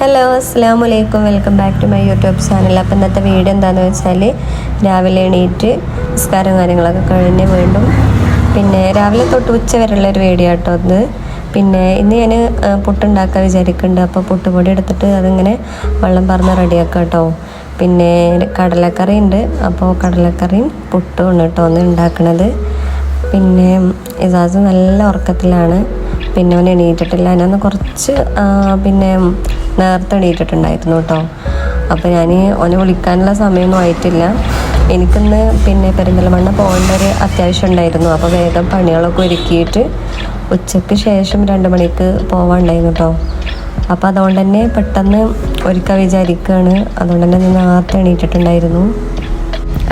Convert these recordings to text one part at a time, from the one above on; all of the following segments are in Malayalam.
ഹലോ അസ്സാം വലൈക്കും welcome back to my YouTube channel അപ്പം ഇന്നത്തെ വീഡിയോ എന്താണെന്ന് വെച്ചാൽ രാവിലെ എണീറ്റ് നിസ്കാരം കാര്യങ്ങളൊക്കെ കഴിഞ്ഞ് വീണ്ടും പിന്നെ രാവിലെ തൊട്ട് ഉച്ച വരെയുള്ള ഒരു വീഡിയോ ആട്ടോ അത് പിന്നെ ഇന്ന് ഞാൻ പുട്ടുണ്ടാക്കാൻ വിചാരിക്കുന്നുണ്ട്. അപ്പോൾ പുട്ടുപൊടി എടുത്തിട്ട് അതിങ്ങനെ വെള്ളം പറഞ്ഞ് റെഡിയാക്കാം കേട്ടോ. പിന്നെ കടലക്കറി ഉണ്ട്. അപ്പോൾ കടലക്കറിയും പുട്ടും കേട്ടോ ഒന്ന് ഉണ്ടാക്കണത്. പിന്നെ ഇസാസ് നല്ല ഉറക്കത്തിലാണ്. പിന്നെ അവൻ എണീറ്റിട്ടില്ല. അതിനൊന്ന് കുറച്ച് പിന്നെ നേരത്തെ എണീറ്റിട്ടുണ്ടായിരുന്നു കേട്ടോ. അപ്പോൾ ഞാൻ ഓനെ വിളിക്കാനുള്ള സമയമൊന്നും ആയിട്ടില്ല. എനിക്കിന്ന് പിന്നെ പെരിന്തൽമണ്ണ പോകേണ്ട ഒരു അത്യാവശ്യം ഉണ്ടായിരുന്നു. അപ്പോൾ വേഗം പണികളൊക്കെ ഒരുക്കിയിട്ട് ഉച്ചയ്ക്ക് ശേഷം രണ്ട് മണിക്ക് പോവാണ്ടായിരുന്നു കേട്ടോ. അപ്പോൾ അതുകൊണ്ട് തന്നെ പെട്ടെന്ന് ഒരുക്കാൻ വിചാരിക്കുകയാണ് അതുകൊണ്ട് തന്നെ ഞാൻ നേരത്തെ എണീറ്റിട്ടുണ്ടായിരുന്നു.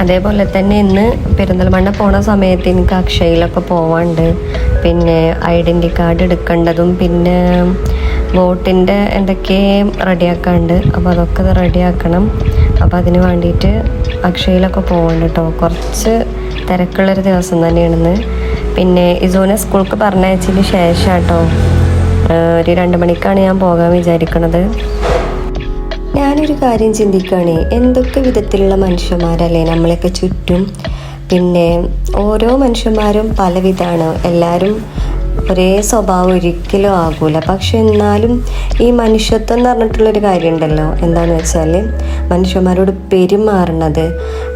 അതേപോലെ തന്നെ ഇന്ന് പെരിന്തൽമണ്ണ പോണ സമയത്ത് എനിക്ക് അക്ഷയയിലൊക്കെ പോവാണ്ട്. പിന്നെ ഐഡന്റി കാർഡ് എടുക്കേണ്ടതും പിന്നെ വോട്ടിന്റെ എന്തൊക്കെ റെഡിയാക്കാണ്ട് അപ്പോൾ അതൊക്കെ റെഡിയാക്കണം. അപ്പോൾ അതിന് വേണ്ടിയിട്ട് അക്ഷയയിലൊക്കെ പോകണം കേട്ടോ. കുറച്ച് തിരക്കുള്ളൊരു ദിവസം തന്നെയാണെന്ന്. പിന്നെ ഇസോനെ സ്കൂൾക്ക് പറഞ്ഞയച്ചതിന് ശേഷം കേട്ടോ ഒരു രണ്ട് മണിക്കാണ് ഞാൻ പോകാൻ വിചാരിക്കണത്. ഞാനൊരു കാര്യം ചിന്തിക്കുകയാണ് എന്തൊക്കെ വിധത്തിലുള്ള മനുഷ്യന്മാരല്ലേ നമ്മളെയൊക്കെ ചുറ്റും? പിന്നെ ഓരോ മനുഷ്യന്മാരും പലവിധാണ് എല്ലാവരും ഒരേ സ്വഭാവം ഒരിക്കലും ആകൂല. പക്ഷെ എന്നാലും ഈ മനുഷ്യത്വം എന്ന് പറഞ്ഞിട്ടുള്ളൊരു കാര്യമുണ്ടല്ലോ. എന്താണെന്ന് വെച്ചാൽ മനുഷ്യന്മാരോട് പെരുമാറുന്നത്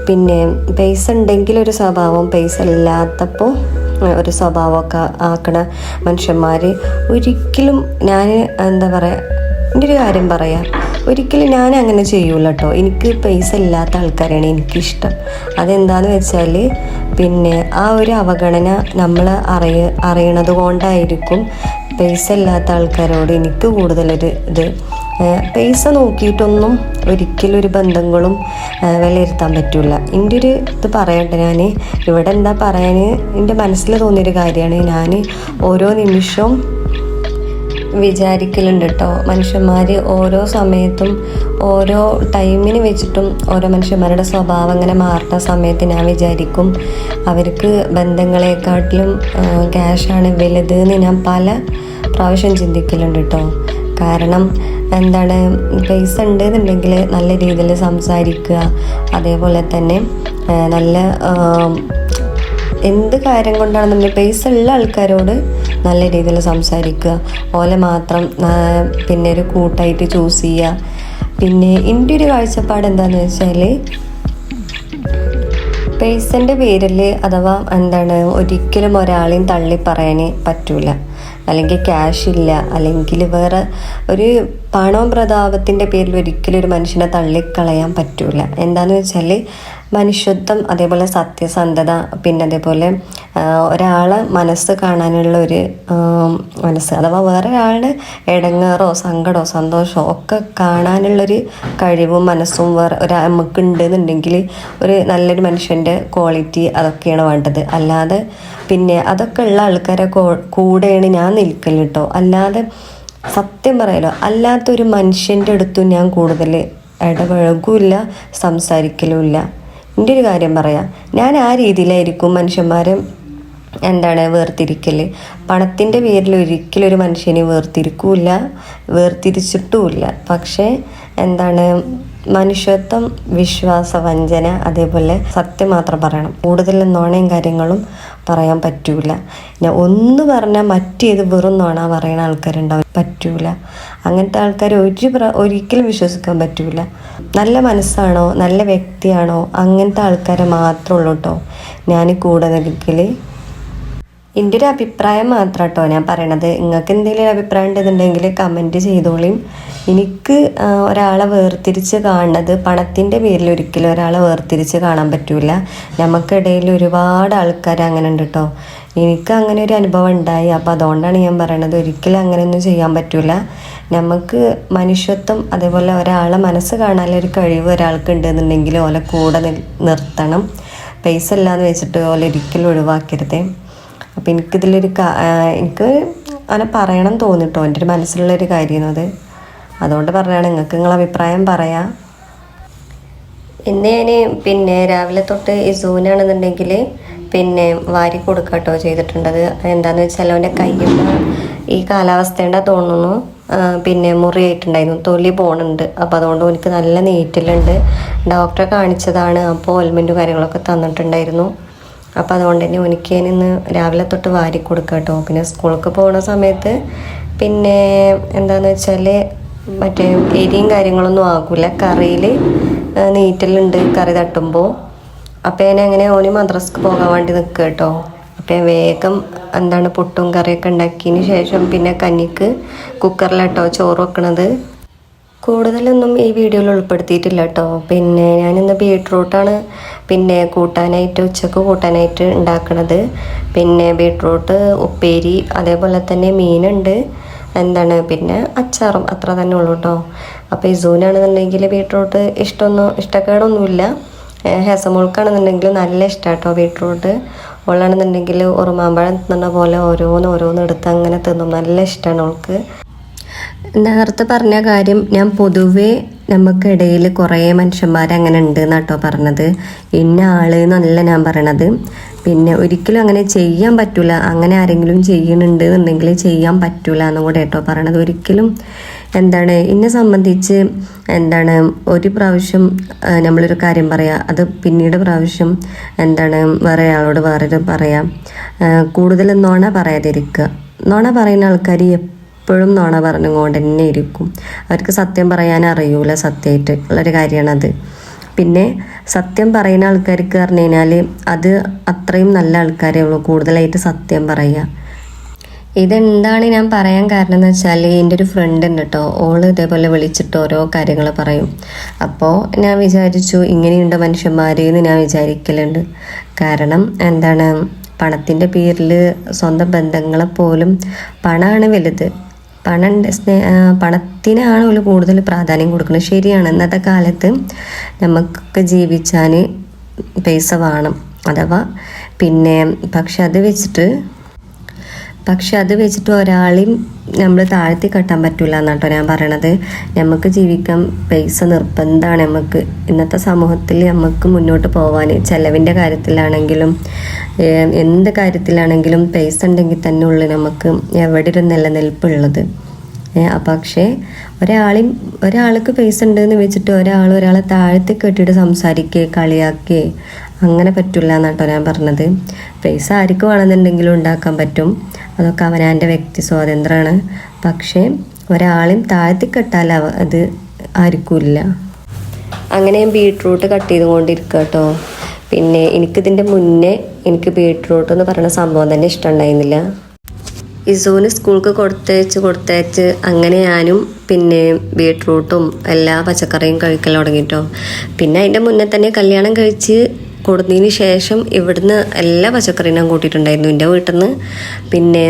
പിന്നെ പൈസ ഉണ്ടെങ്കിൽ ഒരു സ്വഭാവം പൈസ ഇല്ലാത്തപ്പോൾ ഒരു സ്വഭാവമൊക്കെ ആക്കണ മനുഷ്യന്മാർ ഒരിക്കലും ഞാൻ എന്താ പറയുക എന്റെ ഒരു കാര്യം പറയാം. ഒരിക്കലും ഞാൻ അങ്ങനെ ചെയ്യൂല കേട്ടോ എനിക്ക് പൈസ ഇല്ലാത്ത ആൾക്കാരാണ് എനിക്കിഷ്ടം. അതെന്താന്ന് വെച്ചാൽ പിന്നെ ആ ഒരു അവഗണന നമ്മൾ അറിയ അറിയണത് കൊണ്ടായിരിക്കും പൈസ ഇല്ലാത്ത ആൾക്കാരോട് എനിക്ക് കൂടുതലൊരു ഇത്. പൈസ നോക്കിയിട്ടൊന്നും ഒരിക്കലും ഒരു ബന്ധങ്ങളും വിലയിരുത്താൻ പറ്റില്ല എന്റെ ഒരു ഇത് പറയട്ടെ ഞാൻ ഇവിടെ എന്താ പറയാൻ എന്റെ മനസ്സിൽ തോന്നിയൊരു കാര്യമാണ്. ഞാൻ ഓരോ നിമിഷവും വിചാരിക്കലുണ്ട് കേട്ടോ മനുഷ്യന്മാർ ഓരോ സമയത്തും ഓരോ ടൈമിന് വെച്ചിട്ടും ഓരോ മനുഷ്യന്മാരുടെ സ്വഭാവം അങ്ങനെ മാറുന്ന സമയത്ത് ഞാൻ വിചാരിക്കും അവർക്ക് ബന്ധങ്ങളെക്കാട്ടിലും ക്യാഷാണ് വലുത് എന്ന് ഞാൻ പല പ്രാവശ്യം ചിന്തിക്കലുണ്ട് കേട്ടോ കാരണം എന്താണ് പൈസ ഉണ്ടെന്നുണ്ടെങ്കിൽ നല്ല രീതിയിൽ സംസാരിക്കുക അതേപോലെ തന്നെ നല്ല എന്ത് കാര്യം കൊണ്ടാണെന്നുണ്ടെങ്കിൽ പൈസ ഉള്ള ആൾക്കാരോട് നല്ല രീതിയിൽ സംസാരിക്കുക. ഓലെ മാത്രം പിന്നെ ഒരു കൂട്ടായിട്ട് ചൂസ് ചെയ്യുക. പിന്നെ എന്റെ ഒരു കാഴ്ചപ്പാട് എന്താണെന്ന് വെച്ചാൽ പേഴ്സന്റെ പേരിൽ അഥവാ എന്താണ് ഒരിക്കലും ഒരാളെയും തള്ളി പറയാൻ പറ്റൂല. അല്ലെങ്കിൽ ക്യാഷ് ഇല്ല. അല്ലെങ്കിൽ വേറെ ഒരു പണവും പ്രതാപത്തിന്റെ പേരിൽ ഒരിക്കലും ഒരു മനുഷ്യനെ തള്ളിക്കളയാൻ പറ്റൂല. എന്താണെന്ന് വെച്ചാൽ മനുഷ്യത്വം അതേപോലെ സത്യസന്ധത പിന്നെ അതേപോലെ ഒരാളെ മനസ്സ് കാണാനുള്ള ഒരു മനസ്സ് അഥവാ വേറെ ഒരാളുടെ ഇടങ്ങേറോ സങ്കടമോ സന്തോഷമോ ഒക്കെ കാണാനുള്ളൊരു കഴിവും മനസ്സും വേറെ ഒരു നമുക്ക് ഉണ്ടെന്നുണ്ടെങ്കിൽ ഒരു നല്ലൊരു മനുഷ്യന്റെ ക്വാളിറ്റി അതൊക്കെയാണ് വേണ്ടത്. അല്ലാതെ പിന്നെ അതൊക്കെ ഉള്ള ആൾക്കാരെ കൂടെയാണ് ഞാൻ നിൽക്കൽ കേട്ടോ അല്ലാതെ സത്യം പറയാലോ അല്ലാത്തൊരു മനുഷ്യന്റെ അടുത്തും ഞാൻ കൂടുതൽ ഇടപഴകില്ല സംസാരിക്കലുമില്ല. എന്റെ ഒരു കാര്യം പറയാം ഞാൻ ആ രീതിയിലായിരിക്കും മനുഷ്യന്മാരെ എന്താണ് വേർതിരിക്കൽ പണത്തിന്റെ പേരിൽ ഒരിക്കലും ഒരു മനുഷ്യനെ വേർതിരിക്കൂല വേർതിരിച്ചിട്ടുമില്ല. പക്ഷേ എന്താണ് മനുഷ്യത്വം വിശ്വാസ വഞ്ചന അതേപോലെ സത്യം മാത്രം പറയണം. കൂടുതൽ നോണയും കാര്യങ്ങളും പറയാൻ പറ്റൂല. ഞാൻ ഒന്ന് പറഞ്ഞാൽ മറ്റേത് വെറും നോണ പറയുന്ന ആൾക്കാരുണ്ടാവും പറ്റൂല. അങ്ങനത്തെ ആൾക്കാർ ഒരു പ്ര ഒരിക്കലും വിശ്വസിക്കാൻ പറ്റൂല. നല്ല മനസ്സാണോ നല്ല വ്യക്തിയാണോ അങ്ങനത്തെ ആൾക്കാരെ മാത്രമേ ഉള്ളൂ കേട്ടോ ഞാൻ കൂടെ നിൽക്കൽ എന്റെ ഒരു അഭിപ്രായം മാത്രം കേട്ടോ ഞാൻ പറയണത്. നിങ്ങൾക്ക് എന്തെങ്കിലും അഭിപ്രായം ഉണ്ടെന്നുണ്ടെങ്കിൽ കമന്റ് ചെയ്തോളിയും എനിക്ക് ഒരാളെ വേർതിരിച്ച് കാണുന്നത് പണത്തിന്റെ പേരിൽ ഒരിക്കലും ഒരാളെ വേർതിരിച്ച് കാണാൻ പറ്റൂല. നമുക്കിടയിൽ ഒരുപാട് ആൾക്കാർ അങ്ങനെ ഉണ്ട് കേട്ടോ. എനിക്ക് അങ്ങനെ ഒരു അനുഭവം ഉണ്ടായി. അപ്പോൾ അതുകൊണ്ടാണ് ഞാൻ പറയണത് ഒരിക്കലും അങ്ങനെയൊന്നും ചെയ്യാൻ പറ്റൂല. നമുക്ക് മനുഷ്യത്വം അതേപോലെ ഒരാളെ മനസ്സ് കാണാനുള്ള ഒരു കഴിവ് ഒരാൾക്ക് ഉണ്ടെന്നുണ്ടെങ്കിൽ ഓലെ കൂടെ നിർത്തണം. പൈസ ഇല്ലാന്ന് വെച്ചിട്ട് ഓലെ ഒരിക്കലും ഒഴിവാക്കരുതേ. അപ്പം എനിക്കിതിലൊരു എനിക്ക് അങ്ങനെ പറയണം തോന്നിട്ടോ എന്റെ ഒരു മനസ്സിലുള്ളൊരു കാര്യം അത്. അതുകൊണ്ട് പറയുകയാണ് നിങ്ങൾക്ക് നിങ്ങളെ അഭിപ്രായം പറയാം. ഇന്ന് ഞാൻ പിന്നെ രാവിലെ തൊട്ട് ഈ ഇസൂനാണെന്നുണ്ടെങ്കിൽ പിന്നെ വാരി കൊടുക്കട്ടോ ചെയ്തിട്ടുണ്ടത് എന്താണെന്ന് വെച്ചാൽ അവന്റെ കയ്യിൽ ഈ കാലാവസ്ഥയുടെ തോന്നുന്നു. പിന്നെ മുറിയായിട്ടുണ്ടായിരുന്നു. തൊലി പോണുണ്ട്. അപ്പോൾ അതുകൊണ്ട് എനിക്ക് നല്ല നീറ്റിലുണ്ട്. ഡോക്ടറെ കാണിച്ചതാണ്. അപ്പോൾ ഓൽമെന്റും കാര്യങ്ങളൊക്കെ തന്നിട്ടുണ്ടായിരുന്നു. അപ്പോൾ അതുകൊണ്ട് തന്നെ എനിക്ക് ഇന്ന് രാവിലെ തൊട്ട് വാരി കൊടുക്കുക കേട്ടോ പിന്നെ സ്കൂൾക്ക് പോകുന്ന സമയത്ത് പിന്നെ എന്താണെന്ന് വെച്ചാൽ മറ്റേ എരിയും കാര്യങ്ങളൊന്നും ആകില്ല കറിയിൽ നീറ്റലുണ്ട് കറി തട്ടുമ്പോൾ അപ്പോൾ ഞാൻ അങ്ങനെ ഓന് മദ്രസ്ക്ക് പോകാൻ വേണ്ടി നിൽക്കുക കേട്ടോ അപ്പോൾ വേഗം എന്താണ് പുട്ടും കറിയൊക്കെ ഉണ്ടാക്കിയതിന് ശേഷം പിന്നെ കഞ്ഞിക്ക് കുക്കറിലാട്ടോ ചോറ് വെക്കണത്. കൂടുതലൊന്നും ഈ വീഡിയോയിൽ ഉൾപ്പെടുത്തിയിട്ടില്ല കേട്ടോ. പിന്നെ ഞാനിന്ന് ബീട്രൂട്ടാണ് പിന്നെ കൂട്ടാനായിട്ട് ഉച്ചയ്ക്ക് കൂട്ടാനായിട്ട് ഉണ്ടാക്കണത്. പിന്നെ ബീട്രൂട്ട് ഉപ്പേരി അതേപോലെ തന്നെ മീനുണ്ട്. എന്താണ്? പിന്നെ അച്ചാറും അത്ര തന്നെ ഉള്ളൂ കേട്ടോ. അപ്പോൾ ഇസൂനാണെന്നുണ്ടെങ്കിൽ ബീട്രൂട്ട് ഇഷ്ടമൊന്നും ഇഷ്ടക്കേടൊന്നുമില്ല. ഹെസമോൾക്കാണെന്നുണ്ടെങ്കിൽ നല്ല ഇഷ്ടമാണ് കേട്ടോ ബീട്രൂട്ട് ഉള്ളാണെന്നുണ്ടെങ്കിൽ ഉറുമാമ്പഴം തിന്നുന്ന പോലെ ഓരോന്ന് ഓരോന്ന് എടുത്ത് അങ്ങനെ തിന്നും. നല്ല ഇഷ്ടമാണ് അവൾക്ക് നേരത്തെ പറഞ്ഞ കാര്യം ഞാൻ പൊതുവേ നമുക്കിടയിൽ കുറേ മനുഷ്യന്മാർ അങ്ങനെ ഉണ്ട് എന്നാട്ടോ പറഞ്ഞത്. ഇന്ന ആൾ എന്നല്ല ഞാൻ പറയണത്. പിന്നെ ഒരിക്കലും അങ്ങനെ ചെയ്യാൻ പറ്റൂല. അങ്ങനെ ആരെങ്കിലും ചെയ്യുന്നുണ്ട് എന്നുണ്ടെങ്കിൽ ചെയ്യാൻ പറ്റൂല എന്നും കൂടെ കേട്ടോ പറയണത്. ഒരിക്കലും എന്താണ് എന്നെ സംബന്ധിച്ച് എന്താണ് ഒരു പ്രാവശ്യം നമ്മളൊരു കാര്യം പറയാം. അത് പിന്നീട് പ്രാവശ്യം എന്താണ് വേറെ ആളോട് വേറൊരു പറയാം. കൂടുതൽ നോണ പറയാതിരിക്കുക നോണ പറയുന്ന ആൾക്കാർ എപ്പോഴും നുണ പറഞ്ഞുകൊണ്ട് തന്നെ ഇരിക്കും. അവർക്ക് സത്യം പറയാൻ അറിയൂല സത്യമായിട്ട് ഉള്ളൊരു കാര്യമാണത് പിന്നെ സത്യം പറയുന്ന ആൾക്കാർക്ക് പറഞ്ഞു കഴിഞ്ഞാൽ അത് അത്രയും നല്ല ആൾക്കാരേ ഉള്ളൂ. കൂടുതലായിട്ട് സത്യം പറയുക ഇതെന്താണ് ഞാൻ പറയാൻ കാരണം എന്ന് വെച്ചാൽ എന്റെ ഒരു ഫ്രണ്ട് ഉണ്ട് കേട്ടോ ഓൾ ഇതേപോലെ വിളിച്ചിട്ട് ഓരോ കാര്യങ്ങൾ പറയും. അപ്പോൾ ഞാൻ വിചാരിച്ചു ഇങ്ങനെയുണ്ട് മനുഷ്യന്മാർ എന്ന് ഞാൻ വിചാരിക്കലുണ്ട്. കാരണം എന്താണ്? പണത്തിന്റെ പേരിൽ സ്വന്തം ബന്ധങ്ങളെ പോലും പണമാണ് വലുത്. പണം പണത്തിനാണ് ഒരു കൂടുതൽ പ്രാധാന്യം കൊടുക്കുന്നത്. ശരിയാണ്. ഇന്നത്തെ കാലത്ത് നമുക്ക് ജീവിച്ചാൽ പൈസ വേണം. അഥവാ പിന്നെ പക്ഷെ അത് വെച്ചിട്ട് പക്ഷെ അത് വെച്ചിട്ട് ഒരാളെയും നമ്മൾ താഴ്ത്തി കെട്ടാൻ പറ്റില്ല എന്നാട്ടോ ഞാൻ പറയണത്. നമുക്ക് ജീവിക്കാൻ പൈസ നിർബന്ധമാണ് നമുക്ക് ഇന്നത്തെ സമൂഹത്തിൽ നമുക്ക് മുന്നോട്ട് പോകാൻ ചെലവിന്റെ കാര്യത്തിലാണെങ്കിലും എന്ത് കാര്യത്തിലാണെങ്കിലും പൈസ ഉണ്ടെങ്കിൽ തന്നെ ഉള്ളു നമുക്ക് എവിടെ ഒരു നിലനിൽപ്പുള്ളത് പക്ഷേ ഒരാളെയും ഒരാൾക്ക് പൈസ ഉണ്ടെന്ന് വെച്ചിട്ട് ഒരാൾ ഒരാളെ താഴ്ത്തി കെട്ടിയിട്ട് സംസാരിക്കുകയെ കളിയാക്കുകയെ അങ്ങനെ പറ്റില്ല എന്നാട്ടോ ഞാൻ പറഞ്ഞത്. പൈസ ആർക്ക് വേണമെന്നുണ്ടെങ്കിലും ഉണ്ടാക്കാൻ പറ്റും. അതൊക്കെ അവനാന്റെ വ്യക്തി സ്വാതന്ത്ര്യമാണ്. പക്ഷേ ഒരാളെയും താഴ്ത്തി കെട്ടാൽ അവ- അത് ആർക്കുമില്ല. അങ്ങനെ ഞാൻ ബീട്രൂട്ട് കട്ട് ചെയ്തുകൊണ്ടിരിക്കുക കേട്ടോ പിന്നെ എനിക്കിതിന്റെ മുന്നേ എനിക്ക് ബീട്രൂട്ട് എന്ന് പറയുന്ന സംഭവം തന്നെ ഇഷ്ടമുണ്ടായിരുന്നില്ല. ഇസോന് സ്കൂൾക്ക് കൊടുത്തയച്ച് കൊടുത്തയച്ച് അങ്ങനെ ഞാനും പിന്നെ ബീട്രൂട്ടും എല്ലാ പച്ചക്കറിയും കഴിക്കൽ തുടങ്ങിയിട്ടോ പിന്നെ അതിന്റെ മുന്നേ തന്നെ കല്യാണം കഴിച്ച് കൊടുത്തതിന് ശേഷം ഇവിടുന്ന് എല്ലാ പച്ചക്കറിയും ഞാൻ കൂട്ടിയിട്ടുണ്ടായിരുന്നു എന്റെ വീട്ടിൽ നിന്ന് പിന്നെ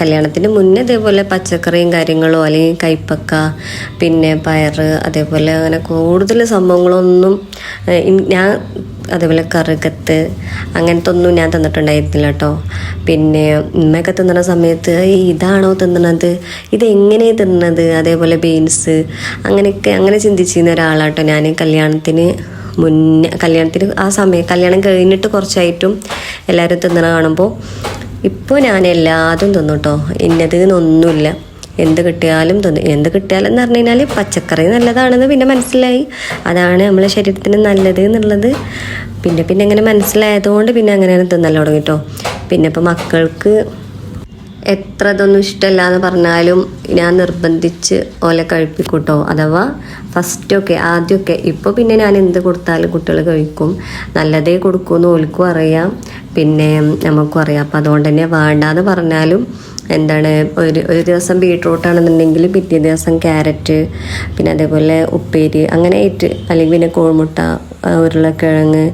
കല്യാണത്തിന് മുന്നേ ഇതേപോലെ പച്ചക്കറിയും കാര്യങ്ങളോ അല്ലെങ്കിൽ കൈപ്പക്ക പിന്നെ പയർ അതേപോലെ അങ്ങനെ കൂടുതൽ സംഭവങ്ങളൊന്നും ഞാൻ അതേപോലെ കറുകത്ത് അങ്ങനത്തെ ഒന്നും ഞാൻ തന്നിട്ടുണ്ടായിരുന്നില്ല കേട്ടോ. പിന്നെ ഉമ്മയൊക്കെ തിന്നണ സമയത്ത് "ഏയ് ഇതാണോ തിന്നണത്? ഇതെങ്ങനെ തിന്നണത്? അതേപോലെ ബീൻസ് അങ്ങനെയൊക്കെ അങ്ങനെ ചിന്തിച്ചിരുന്ന ഒരാളാട്ടോ ഞാൻ കല്യാണത്തിന്. മുന്നേ കല്യാണത്തിന് ആ സമയം കല്യാണം കഴിഞ്ഞിട്ട് കുറച്ചായിട്ടും എല്ലാവരും തിന്നണ കാണുമ്പോൾ ഇപ്പോൾ ഞാൻ എല്ലാതും തിന്നു കേട്ടോ ഇന്നത് എന്നൊന്നുമില്ല എന്ത് കിട്ടിയാലും തിന്നു എന്ത് കിട്ടിയാലും എന്ന് പറഞ്ഞു കഴിഞ്ഞാൽ പച്ചക്കറി നല്ലതാണെന്ന് പിന്നെ മനസ്സിലായി. അതാണ് നമ്മളെ ശരീരത്തിന് നല്ലത് എന്നുള്ളത്. പിന്നെ പിന്നെ അങ്ങനെ മനസ്സിലായതുകൊണ്ട് പിന്നെ അങ്ങനെയാണ് തിന്നല്ലോ തുടങ്ങി കേട്ടോ പിന്നെ ഇപ്പോൾ മക്കൾക്ക് എത്ര ഇതൊന്നും ഇഷ്ടമല്ല എന്ന് പറഞ്ഞാലും ഞാൻ നിർബന്ധിച്ച് ഓലെ കഴിപ്പിക്കൂട്ടോ. അഥവാ ഫസ്റ്റൊക്കെ ആദ്യമൊക്കെ ഇപ്പോൾ പിന്നെ ഞാൻ എന്ത് കൊടുത്താലും കുട്ടികൾ കഴിക്കും. നല്ലതേ കൊടുക്കുമെന്ന് ഓൽക്കും അറിയാം. പിന്നെ നമുക്കും അറിയാം. അപ്പം അതുകൊണ്ട് തന്നെ വേണ്ടാന്ന് പറഞ്ഞാലും എന്താണ് ഒരു ഒരു ദിവസം ബീട്രൂട്ട് ആണെന്നുണ്ടെങ്കിൽ പിറ്റേ ദിവസം ക്യാരറ്റ് പിന്നെ അതേപോലെ ഉപ്പേരി അങ്ങനെ ഏറ്റ് അല്ലെങ്കിൽ പിന്നെ കോഴിമുട്ട ഉരുളക്കിഴങ്ങ്.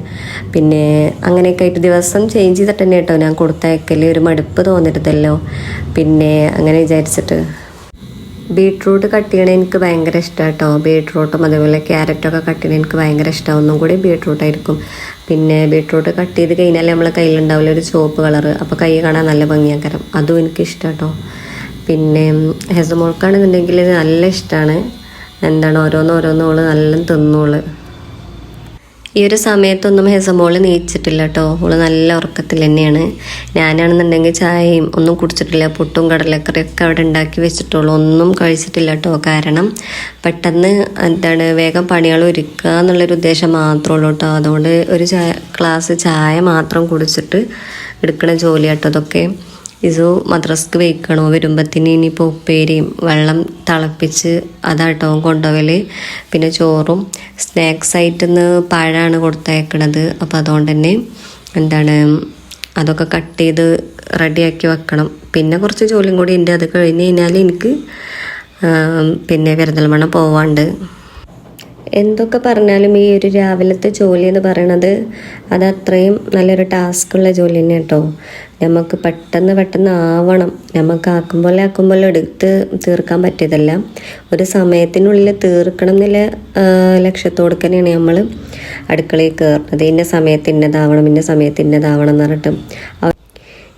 പിന്നെ അങ്ങനെയൊക്കെ ആയിട്ട് ദിവസം ചേഞ്ച് ചെയ്തിട്ട് തന്നെ കേട്ടോ ഞാൻ കൊടുത്തയക്കൽ ഒരു മടുപ്പ് തോന്നരുതല്ലോ. പിന്നെ അങ്ങനെ വിചാരിച്ചിട്ട്. ബീട്രൂട്ട് കട്ട് ചെയ്യണത് എനിക്ക് ഭയങ്കര ഇഷ്ടമാണ് കേട്ടോ. ബീട്രൂട്ടും അതേപോലെ ക്യാരറ്റൊക്കെ കട്ട് ചെയ്യണത് എനിക്ക് ഭയങ്കര ഇഷ്ടമാണ് ഒന്നും കൂടി ബീട്രൂട്ടായിരിക്കും പിന്നെ ബീട്രൂട്ട് കട്ട് ചെയ്ത് കഴിഞ്ഞാൽ നമ്മളെ കയ്യിലുണ്ടാവില്ല ഒരു ചുവപ്പ് കളറ്. അപ്പോൾ കൈ കാണാൻ നല്ല ഭംഗിയാക്കരം അതും എനിക്ക് ഇഷ്ടം കേട്ടോ. പിന്നെ ഹെസമോൾക്കാണെന്നുണ്ടെങ്കിൽ നല്ല ഇഷ്ടമാണ് എന്താണ്? ഓരോന്നോരോന്നോൾ നല്ല തിന്നോൾ. ഈ ഒരു സമയത്തൊന്നും ഹെസമോൾ നീച്ചിട്ടില്ല കേട്ടോ ഓൾ നല്ല ഉറക്കത്തിൽ തന്നെയാണ്. ഞാനാണെന്നുണ്ടെങ്കിൽ ചായയും ഒന്നും കുടിച്ചിട്ടില്ല. പുട്ടും കടലക്കറിയൊക്കെ അവിടെ ഉണ്ടാക്കി വെച്ചിട്ടുള്ളൂ. ഒന്നും കഴിച്ചിട്ടില്ല കേട്ടോ കാരണം പെട്ടെന്ന് എന്താണ് വേഗം പണികൾ ഒരുക്കുക എന്നുള്ളൊരു ഉദ്ദേശം മാത്രമേ ഉള്ളൂ കേട്ടോ അതുകൊണ്ട് ഒരു ചായ ഗ്ലാസ് ചായ മാത്രം കുടിച്ചിട്ട് എടുക്കണ ജോലി കേട്ടോ അതൊക്കെ ഇസു മദ്രസ്ക്ക് വെക്കണോ വരുമ്പത്തിന് ഇനിയിപ്പോൾ ഉപ്പേരിയും വെള്ളം തിളപ്പിച്ച് അതാട്ടോ കൊണ്ടുപോകൽ പിന്നെ ചോറും സ്നാക്സ് ആയിട്ട് ഇന്ന് പഴമാണ് കൊടുത്തയക്കണത്. അപ്പോൾ അതുകൊണ്ട് തന്നെ എന്താണ് അതൊക്കെ കട്ട് ചെയ്ത് റെഡിയാക്കി വെക്കണം. പിന്നെ കുറച്ച് ജോലിയും കൂടി ഉണ്ട്. അത് കഴിഞ്ഞ് കഴിഞ്ഞാൽ എനിക്ക് പിന്നെ പെരിന്തൽമണ്ണ പോവാണ്ട്. എന്തൊക്കെ പറഞ്ഞാലും ഈ ഒരു രാവിലത്തെ ജോലി എന്ന് പറയണത് അത് അത്രയും നല്ലൊരു ടാസ്ക്കുള്ള ജോലി തന്നെ കേട്ടോ. നമുക്ക് പെട്ടെന്ന് പെട്ടെന്ന് ആവണം. നമുക്ക് ആക്കുമ്പോഴേ ആക്കുമ്പോഴേ എടുത്ത് തീർക്കാൻ പറ്റിയതല്ല. ഒരു സമയത്തിനുള്ളിൽ തീർക്കണം എന്നുള്ള ആ, ലക്ഷ്യത്തോടെ തന്നെയാണ് നമ്മൾ അടുക്കളയിൽ കയറുന്നത് ഇന്ന സമയത്ത് ഇന്നതാവണം ഇന്ന സമയത്ത് ഇന്നതാവണം എന്ന് പറഞ്ഞിട്ട് അവ-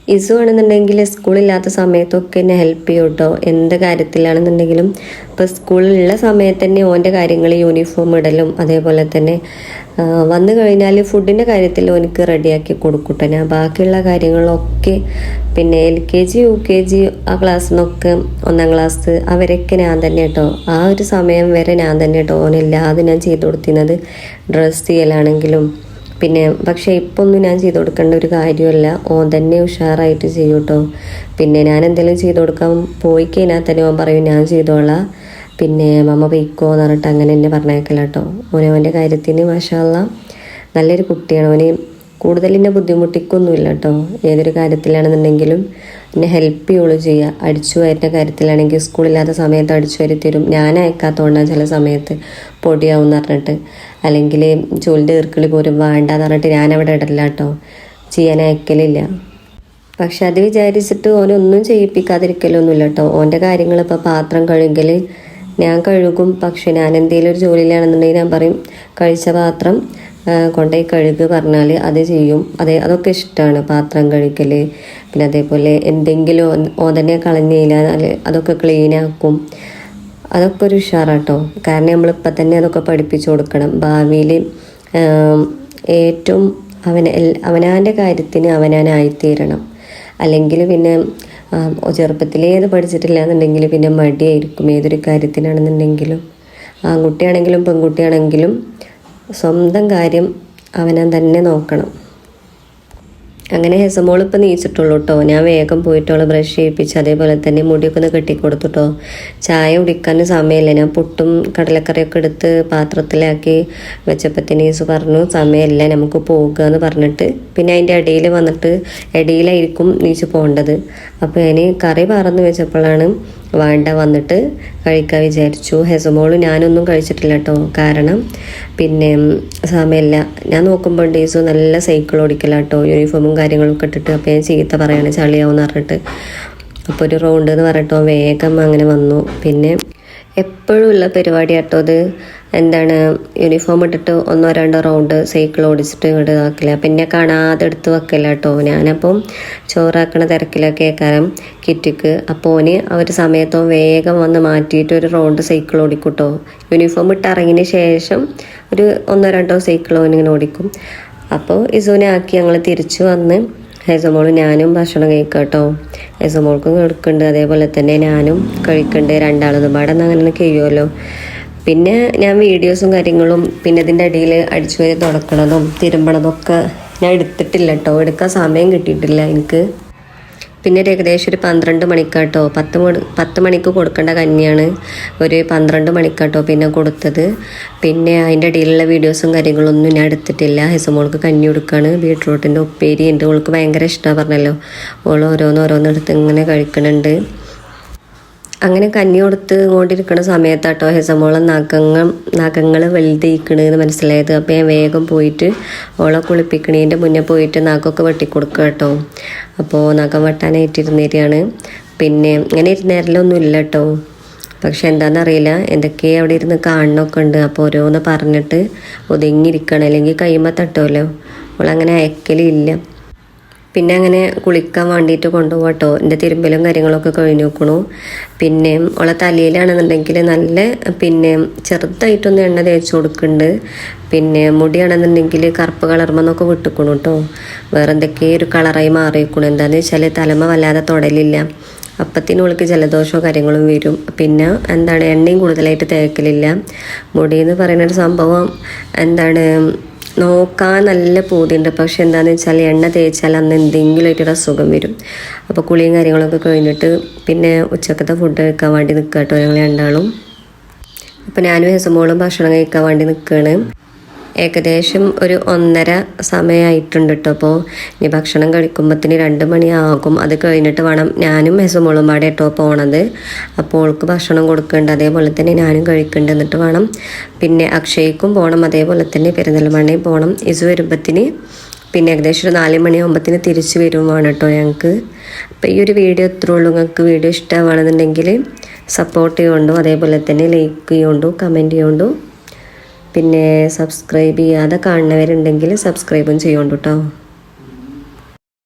ഇസു ആണെന്നുണ്ടെങ്കിൽ സ്കൂളില്ലാത്ത സമയത്തൊക്കെ എന്നെ ഹെൽപ്പ് ചെയ്യും കേട്ടോ എന്ത് കാര്യത്തിലാണെന്നുണ്ടെങ്കിലും ഇപ്പോൾ സ്കൂളിലുള്ള സമയത്ത് തന്നെ ഓന്റെ കാര്യങ്ങൾ യൂണിഫോം ഇടലും അതേപോലെ തന്നെ വന്നു കഴിഞ്ഞാൽ ഫുഡിന്റെ കാര്യത്തിൽ ഓനിക്ക് റെഡിയാക്കി കൊടുക്കട്ടെ ഞാൻ ബാക്കിയുള്ള കാര്യങ്ങളൊക്കെ പിന്നെ L K G U K G ആ ക്ലാസ്സിൽ നിന്നൊക്കെ ഒന്നാം ക്ലാസ് അവരൊക്കെ ഞാൻ തന്നെ കേട്ടോ ആ ഒരു സമയം വരെ ഞാൻ തന്നെ കേട്ടോ ഓനില്ലാതെ ഞാൻ ചെയ്തു കൊടുത്തിരുന്നത്. ഡ്രസ്സ് ചെയ്യലാണെങ്കിലും പിന്നെ പക്ഷേ ഇപ്പോൾ ഒന്നും ഞാൻ ചെയ്തു കൊടുക്കേണ്ട ഒരു കാര്യമല്ല. ഓൻ തന്നെ ഉഷാറായിട്ട് ചെയ്യും കേട്ടോ പിന്നെ ഞാൻ എന്തെങ്കിലും ചെയ്തു കൊടുക്കാൻ പോയി കഴിഞ്ഞാൽ തന്നെ ഓൻ പറയും ഞാൻ ചെയ്തോളാം. പിന്നെ മമ്മ പൊയ്ക്കോ എന്ന് പറഞ്ഞിട്ട് അങ്ങനെ എന്നെ പറഞ്ഞേക്കല കേട്ടോ ഓനെ അവന്റെ കാര്യത്തിന് മാഷാല്ല നല്ലൊരു കുട്ടിയാണ്. അവന് കൂടുതൽ എന്നെ ബുദ്ധിമുട്ടിക്കൊന്നുമില്ല കേട്ടോ. ഏതൊരു കാര്യത്തിലാണെന്നുണ്ടെങ്കിലും എന്നെ ഹെൽപ്പ് ചെയ്യുള്ളൂ ചെയ്യുക. അടിച്ചു വരുന്ന കാര്യത്തിലാണെങ്കിൽ സ്കൂളില്ലാത്ത സമയത്ത് അടിച്ചു വരി തരും. ഞാൻ അയക്കാത്തതുകൊണ്ടാണ് ചില സമയത്ത് പൊടിയാവും എന്ന് പറഞ്ഞിട്ട്. അല്ലെങ്കിൽ ജോലിന്റെ ഈർക്കിളി പോലും വേണ്ടാന്ന് പറഞ്ഞിട്ട് ഞാൻ അവിടെ ഇടല്ല കേട്ടോ. ചെയ്യാൻ അയക്കലില്ല. പക്ഷെ അത് വിചാരിച്ചിട്ട് ഓനൊന്നും ചെയ്യിപ്പിക്കാതിരിക്കലൊന്നുമില്ല കേട്ടോ. ഓന്റെ കാര്യങ്ങൾ ഇപ്പോൾ പാത്രം കഴുകൽ ഞാൻ കഴുകും. പക്ഷെ ഞാൻ എന്തെങ്കിലും ഒരു ജോലിയിലാണെന്നുണ്ടെങ്കിൽ ഞാൻ പറയും കഴിച്ച പാത്രം കൊണ്ടുപോയി കഴുകുക പറഞ്ഞാൽ അത് ചെയ്യും. അതെ അതൊക്കെ ഇഷ്ടമാണ് പാത്രം കഴുകൽ പിന്നെ അതേപോലെ എന്തെങ്കിലും ഓതനെ ഓൻ തന്നെ കളഞ്ഞു കഴിഞ്ഞാൽ അതൊക്കെ ക്ലീനാക്കും അതൊക്കെ ഒരു ഉഷാറാട്ടോ. കാരണം നമ്മളിപ്പോൾ തന്നെ അതൊക്കെ പഠിപ്പിച്ചു കൊടുക്കണം. ഭാവിയിൽ ഏറ്റവും അവന അവനാന്റെ കാര്യത്തിന് അവനാനായിത്തീരണം. അല്ലെങ്കിൽ പിന്നെ ചെറുപ്പത്തിലേ അത് പഠിച്ചിട്ടില്ല എന്നുണ്ടെങ്കിൽ പിന്നെ മടിയായിരിക്കും. ഏതൊരു കാര്യത്തിനാണെന്നുണ്ടെങ്കിലും. ആൺകുട്ടിയാണെങ്കിലും പെൺകുട്ടിയാണെങ്കിലും സ്വന്തം കാര്യം അവനെ തന്നെ നോക്കണം. അങ്ങനെ ഹെസമോൾ ഇപ്പം നീച്ചിട്ടുള്ളൂ കേട്ടോ ഞാൻ വേഗം പോയിട്ടോളെ ബ്രഷ് ചെയ്യിപ്പിച്ച് അതേപോലെ തന്നെ മുടിയൊക്കെ ഒന്ന് കെട്ടിക്കൊടുത്തുട്ടോ ചായ കുടിക്കാൻ സമയമില്ല. ഞാൻ പുട്ടും കടലക്കറിയൊക്കെ എടുത്ത് പാത്രത്തിലാക്കി വെച്ചപ്പത്തിന് ഈസ് പറഞ്ഞു സമയമില്ല നമുക്ക് പോകുക എന്ന് പറഞ്ഞിട്ട് പിന്നെ അതിന്റെ ഇടയിൽ വന്നിട്ട് ഇടയിലായിരിക്കും നീച്ച് പോകേണ്ടത്. അപ്പോൾ ഞാൻ കറി പറന്ന് വെച്ചപ്പോഴാണ് വേണ്ട വന്നിട്ട് കഴിക്കാൻ വിചാരിച്ചു. ഹെസമോൾ ഞാനൊന്നും കഴിച്ചിട്ടില്ല കേട്ടോ കാരണം പിന്നെ സമയമില്ല. ഞാൻ നോക്കുമ്പോൾ ഡേയ്സു നല്ല സൈക്കിൾ ഓടിക്കലാട്ടോ യൂണിഫോമും കാര്യങ്ങളൊക്കെ ഇട്ടിട്ട് അപ്പോൾ ഞാൻ ചീത്ത പറയാണ് ചളിയാവും എന്ന് പറഞ്ഞിട്ട്. അപ്പോൾ ഒരു റൗണ്ട് എന്ന് പറഞ്ഞിട്ടോ വേഗം അങ്ങനെ വന്നു. പിന്നെ എപ്പോഴും ഉള്ള പരിപാടി കേട്ടോ അത് എന്താണ് യൂണിഫോം ഇട്ടിട്ട് ഒന്നോ രണ്ടോ റൗണ്ട് സൈക്കിൾ ഓടിച്ചിട്ട് ഇങ്ങോട്ട് ഇതാക്കില്ല പിന്നെ കാണാതെ എടുത്ത് വെക്കില്ല കേട്ടോ ഞാനപ്പം ചോറാക്കണ തിരക്കിലൊക്കെ കാരണം കിറ്റിക്ക്. അപ്പോൾ ഓന് അവർ സമയത്തോ വേഗം വന്ന് മാറ്റിയിട്ട് ഒരു റൗണ്ട് സൈക്കിൾ ഓടിക്കൂട്ടോ. യൂണിഫോം ഇട്ട് ഇറങ്ങിയതിന് ശേഷം ഒരു ഒന്നോ രണ്ടോ സൈക്കിൾ ഓനിങ്ങനെ ഓടിക്കും. അപ്പോൾ ഇസുവിനെ ആക്കി ഞങ്ങൾ തിരിച്ചു വന്ന് ഹൈസമോൾ ഞാനും ഭക്ഷണം കഴിക്കാം കേട്ടോ. ഹൈസമോൾക്കും കൊടുക്കുന്നുണ്ട് അതേപോലെ തന്നെ ഞാനും കഴിക്കുന്നുണ്ട് രണ്ടാളൊന്നും പാടെ അങ്ങനെ കഴിയുമല്ലോ പിന്നെ ഞാൻ വീഡിയോസും കാര്യങ്ങളും പിന്നെ ഇതിന്റെ ഇടയിൽ അടിച്ചു വരി തുടക്കണതും തിരുമ്പണതും ഒക്കെ ഞാൻ എടുത്തിട്ടില്ല കേട്ടോ എടുക്കാൻ സമയം കിട്ടിയിട്ടില്ല എനിക്ക്. പിന്നെ ഒരു ഏകദേശം ഒരു പന്ത്രണ്ട് മണിക്കാട്ടോ. പത്ത് മണി പത്ത് മണിക്ക് കൊടുക്കേണ്ട കന്നിയാണ് ഒരു പന്ത്രണ്ട് മണിക്കാട്ടോ പിന്നെ കൊടുത്തത്. പിന്നെ അതിന്റെ ഇടയിലുള്ള വീഡിയോസും കാര്യങ്ങളൊന്നും ഞാൻ എടുത്തിട്ടില്ല. ഹെസമോൾക്ക് കഞ്ഞി കൊടുക്കുകയാണ് ബീട്രൂട്ടിന്റെ ഉപ്പേരി. എന്റെ ഓൾക്ക് ഭയങ്കര ഇഷ്ടമാണ് പറഞ്ഞല്ലോ. ഓൾ ഓരോന്ന് എടുത്ത് ഇങ്ങനെ കഴിക്കണുണ്ട്. അങ്ങനെ കഞ്ഞി കൊടുത്ത് കൊണ്ടിരിക്കുന്ന സമയത്താട്ടോ ഹെസമോളം നഖങ്ങൾ നഖങ്ങൾ വലുതയിക്കണെന്ന് മനസ്സിലായത്. അപ്പോൾ ഞാൻ വേഗം പോയിട്ട് ഓളെ കുളിപ്പിക്കണേന്റെ മുന്നേ പോയിട്ട് നഖമൊക്കെ വെട്ടിക്കൊടുക്കുക കേട്ടോ. അപ്പോൾ നഖം വെട്ടാനായിട്ടിരുന്നേരിയാണ് പിന്നെ ഇങ്ങനെ ഇരുന്നേരലൊന്നും ഇല്ല കേട്ടോ. പക്ഷെ എന്താണെന്നറിയില്ല എന്തൊക്കെയാണ് അവിടെ ഇരുന്ന് കാണണമൊക്കെ ഉണ്ട്. അപ്പോൾ ഓരോന്ന് പറഞ്ഞിട്ട് ഒതുങ്ങിയിരിക്കണം. അല്ലെങ്കിൽ കൈമ തട്ടുമല്ലോ അവളങ്ങനെ അയക്കലില്ല. പിന്നെ അങ്ങനെ കുളിക്കാൻ വേണ്ടിയിട്ട് കൊണ്ടുപോകട്ടോ. എന്റെ തിരുമ്പലും കാര്യങ്ങളൊക്കെ കഴിഞ്ഞു നോക്കണു പിന്നെ ഉള്ള തലയിലാണെന്നുണ്ടെങ്കിൽ നല്ല പിന്നെ ചെറുതായിട്ടൊന്ന് എണ്ണ തേച്ച് കൊടുക്കുന്നുണ്ട് പിന്നെ മുടിയാണെന്നുണ്ടെങ്കിൽ കറുപ്പ് കളർമെന്നൊക്കെ വിട്ടുക്കണു കേട്ടോ വേറെ എന്തൊക്കെയോ ഒരു കളറായി മാറിയിരിക്കണു. എന്താണെന്ന് വെച്ചാൽ തലമ വല്ലാതെ തൊടലില്ല. അപ്പത്തിനുള്ളിൽ ജലദോഷമോ കാര്യങ്ങളും വരും. പിന്നെ എന്താണ് എണ്ണയും കൂടുതലായിട്ട് തേക്കലില്ല. മുടി എന്ന് പറയുന്ന ഒരു സംഭവം എന്താണ് നോക്കാൻ നല്ല പൂതിയുണ്ട്. പക്ഷെ എന്താണെന്ന് വെച്ചാൽ എണ്ണ തേച്ചാൽ അന്ന് എന്തെങ്കിലും ആയിട്ടൊരു അസുഖം വരും. അപ്പോൾ കുളിയും കാര്യങ്ങളൊക്കെ കഴിഞ്ഞിട്ട് പിന്നെ ഉച്ചക്കത്തെ ഫുഡ് കഴിക്കാൻ വേണ്ടി നിൽക്കുക കേട്ടോ ഞങ്ങൾ രണ്ടാളും. അപ്പോൾ ഞാനും ഹെസുമോളും ഭക്ഷണം കഴിക്കാൻ വേണ്ടി നിൽക്കുകയാണ് ഏകദേശം ഒരു ഒന്നര സമയമായിട്ടുണ്ട് കേട്ടോ അപ്പോൾ ഇനി ഭക്ഷണം കഴിക്കുമ്പോഴത്തേന് രണ്ട് മണിയാകും. അത് കഴിഞ്ഞിട്ട് വേണം ഞാനും ഹെസുമോളും പാടെ കേട്ടോ പോണത്. അപ്പോൾ ഓൾക്ക് ഭക്ഷണം കൊടുക്കുന്നുണ്ട് അതേപോലെ തന്നെ ഞാനും കഴിക്കുന്നുണ്ട് എന്നിട്ട് വേണം. പിന്നെ അക്ഷയ്ക്കും പോകണം അതേപോലെ തന്നെ പെരുന്തൽമണ്ണയും പോകണം ഇസു വരുമ്പത്തിന് പിന്നെ ഏകദേശം ഒരു നാല് മണിയാകുമ്പത്തിന് തിരിച്ച് വരുവാണ് കേട്ടോ ഞങ്ങൾക്ക് അപ്പോൾ ഈ ഒരു വീഡിയോ എത്ര ഉള്ളൂ. നിങ്ങൾക്ക് വീഡിയോ ഇഷ്ടമാണെന്നുണ്ടെങ്കിൽ സപ്പോർട്ട് ചെയ്യുകൊണ്ടു അതേപോലെ തന്നെ ലൈക്ക് ചെയ്യുകൊണ്ടു കമന്റ് ചെയ്യുകൊണ്ടു പിന്നെ സബ്സ്ക്രൈബ് ചെയ്യാതെ കാണുന്നവരുണ്ടെങ്കിൽ സബ്സ്ക്രൈബും ചെയ്യുകൊണ്ടു കേട്ടോ.